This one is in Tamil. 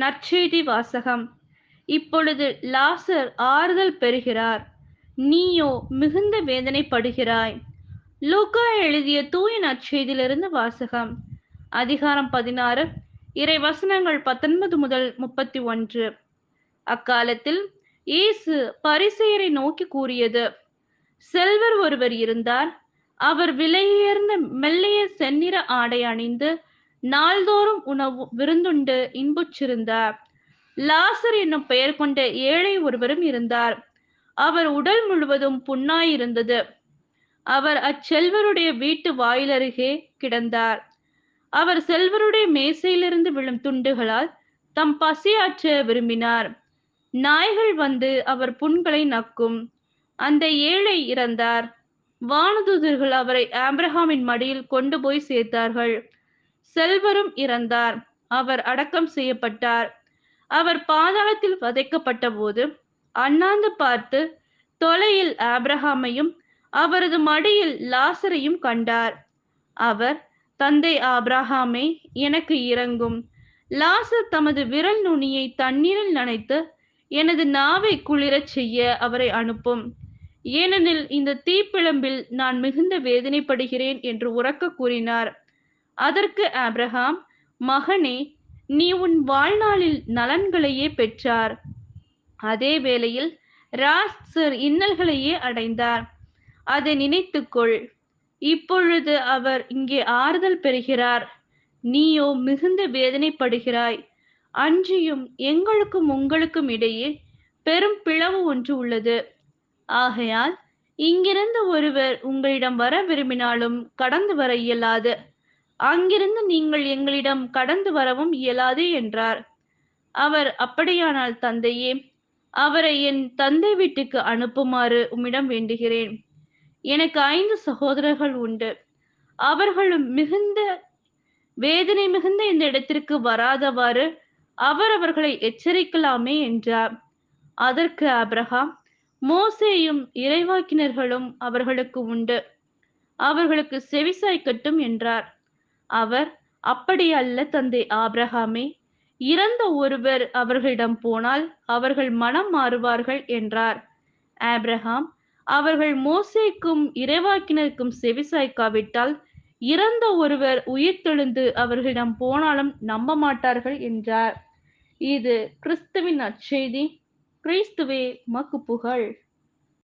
நற்செய்தி வாசகம். இப்பொழுது லாசர் ஆறுதல் பெறுகிறார். நீயோ மிகுந்த வேதனைப்படுகிறாய். லூக்கா எழுதிய தூய நற்செய்தியிலிருந்து வாசகம். அதிகாரம் பதினாறு இறை வசனங்கள் பத்தொன்பது முதல் முப்பத்தி ஒன்று. அக்காலத்தில் இயேசு பரிசெயரை நோக்கி கூறியது செல்வர் ஒருவர் இருந்தார் அவர் விலையுயர்ந்த மெல்லைய செந்நிற ஆடை அணிந்து நாள்தோறும் உணவு விருந்துண்டு இன்புற்றிருந்தார் லாசர் என்னும் பெயர் கொண்ட ஏழை ஒருவரும் இருந்தார். அவர் உடல் முழுவதும் புண்ணாயிருந்தது. அவர் அச்செல்வருடைய வீட்டு வாயிலருகே கிடந்தார். அவர் செல்வருடைய மேசையிலிருந்து விழும் துண்டுகளால் தம் பசியாற்ற விரும்பினார். நாய்கள் வந்து அவர் புண்களை நக்கும். அந்த ஏழை இறந்தார். வானதூதர்கள் அவரை ஆப்ரஹாமின் மடியில் கொண்டு போய் சேர்த்தார்கள். செல்வரும் இறந்தார். அவர் அடக்கம் செய்யப்பட்டார். அவர் பாதாளத்தில் வதைக்கப்பட்ட போது அண்ணாந்து பார்த்து தொலையில் ஆப்ரஹாமையும் அவரது மடியில் லாசரையும் கண்டார். அவர் தந்தை ஆப்ரஹாமே எனக்கு இறங்கும் லாசர் தமது விரல் நுனியை தண்ணீரில் நனைத்து எனது நாவை குளிரச் செய்ய அவரை அனுப்பும். ஏனெனில் இந்த தீப்பிழம்பில் நான் மிகுந்த வேதனைப்படுகிறேன் என்று உறக்க கூறினார். அதற்கு ஆப்ரஹாம் மகனே நீ உன் வாழ்நாளில் நலன்களையே பெற்றார். அதே வேளையில் ராஸ்சர் இன்னல்களையே அடைந்தார். அதை நினைத்துக்கொள். இப்பொழுது அவர் இங்கே ஆறுதல் பெறுகிறார். நீயோ மிகுந்த வேதனைப்படுகிறாய். அன்றியும் எங்களுக்கும் உங்களுக்கும் இடையே பெரும் பிளவு ஒன்று உள்ளது. ஆகையால் இங்கிருந்து ஒருவர் உங்களிடம் வர விரும்பினாலும் கடந்து வர இயலாது. அங்கிருந்து நீங்கள் எங்களிடம் கடந்து வரவும் இயலாது என்றார். அவர் அப்படியானால் தந்தையே அவரை என் தந்தை வீட்டுக்கு அனுப்புமாறு உம்மிடம் வேண்டுகிறேன். எனக்கு ஐந்து சகோதரர்கள் உண்டு. அவர்களும் மிகுந்த வேதனை மிகுந்த இந்த இடத்திற்கு வராதவாறு அவர் அவர்களை எச்சரிக்கலாமே என்றார். அதற்கு அப்ரஹாம் மோசேயும் இறைவாக்கினர்களும் அவர்களுக்கு உண்டு. அவர்களுக்கு செவிசாய்க்கட்டும் என்றார். அவர் அப்படி அல்ல தந்தை ஆப்ரஹாமே இறந்த ஒருவர் அவர்களிடம் போனால் அவர்கள் மனம் மாறுவார்கள் என்றார். ஆப்ரஹாம் அவர்கள் மோசேக்கும் இறைவாக்கினருக்கும் செவிசாய்க்காவிட்டால் இறந்த ஒருவர் உயிர்த்தெழுந்து அவர்களிடம் போனாலும் நம்ப மாட்டார்கள் என்றார். இது கிறிஸ்துவின் நற்செய்தி கிறிஸ்துவே மக்கு புகழ்.